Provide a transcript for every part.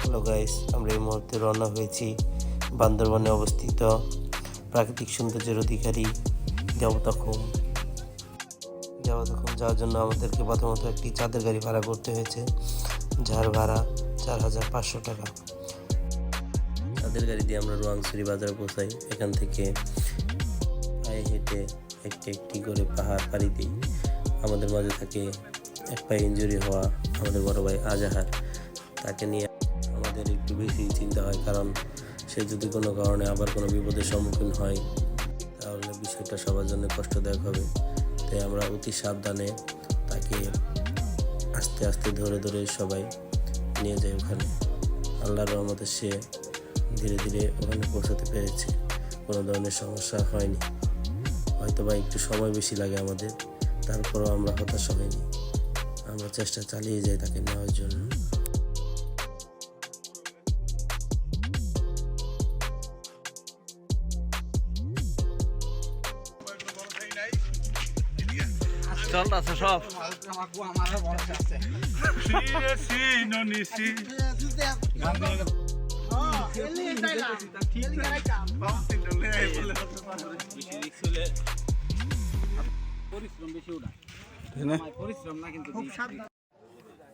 Hello guys আমরা এই মুহূর্তে রওনা হয়েছি বান্দরবানে অবস্থিত প্রাকৃতিক সৌন্দর্যের অধিকারী দেবতাখুম। দেবতাখুম যাওয়ার জন্য আমাদেরকে প্রথমত একটি চাঁদের গাড়ি ভাড়া করতে হয়েছে, যার ভাড়া চার হাজার পাঁচশো টাকা। চাঁদের গাড়ি দিয়ে আমরা রোয়াংছড়ি বাজার পৌঁছাই। এখান থেকে পায়ে হেঁটে একটি একটি করে পাহাড় পাড়ি দিই। আমাদের মাঝে থাকে এক পায়ে ইঞ্জুরি হওয়া আমাদের বড় ভাই আজাহার। তাকে নিয়ে আমাদের একটু বেশি চিন্তা হয়, কারণ সে যদি কোনো কারণে আবার কোনো বিপদের সম্মুখীন হয়, তাহলে বিষয়টা সবার জন্য কষ্টদায়ক হবে। তাই আমরা অতি সাবধানে তাকে আস্তে আস্তে ধরে ধরে সবাই নিয়ে যাই ওখানে। আল্লাহর রহমতে সে ধীরে ধীরে ওখানে পৌঁছাতে পেরেছে। কোনো ধরনের সমস্যা হয়নি। হয়তো বা একটু সময় বেশি লাগে আমাদের, তারপরও আমরা হতাশ হয়নি আমরা চেষ্টা চালিয়ে যাই তাকে নেওয়ার জন্য। সব।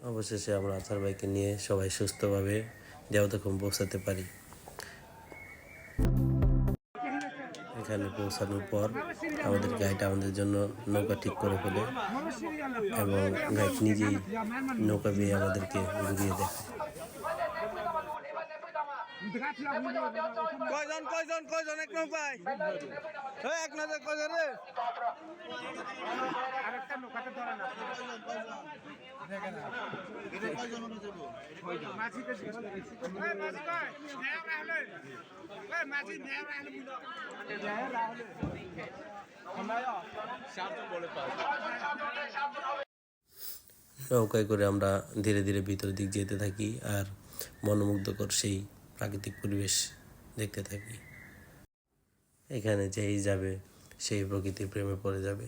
অবশেষে আমরা আচার বাইকে নিয়ে সবাই সুস্থভাবে দেওয়াতক্ষণ পৌঁছাতে পারি। এখানে পৌঁছানোর পর আমাদের গাইড আমাদের জন্য নৌকা ঠিক করে ফেলে এবং গাইড নিজেই নৌকা বেয়ে আমাদেরকে ঘুরিয়ে দেয়। কয়জন কয়জন কয়জন? এক নৌকায়? এই, এক নজর কয়জন রে? নৌকায় করে আমরা ধীরে ধীরে ভিতরের দিক যেতে থাকি আর মনোমুগ্ধকর সেই প্রাকৃতিক পরিবেশ দেখতে থাকি। এখানে যেই যাবে সেই প্রকৃতির প্রেমে পড়ে যাবে।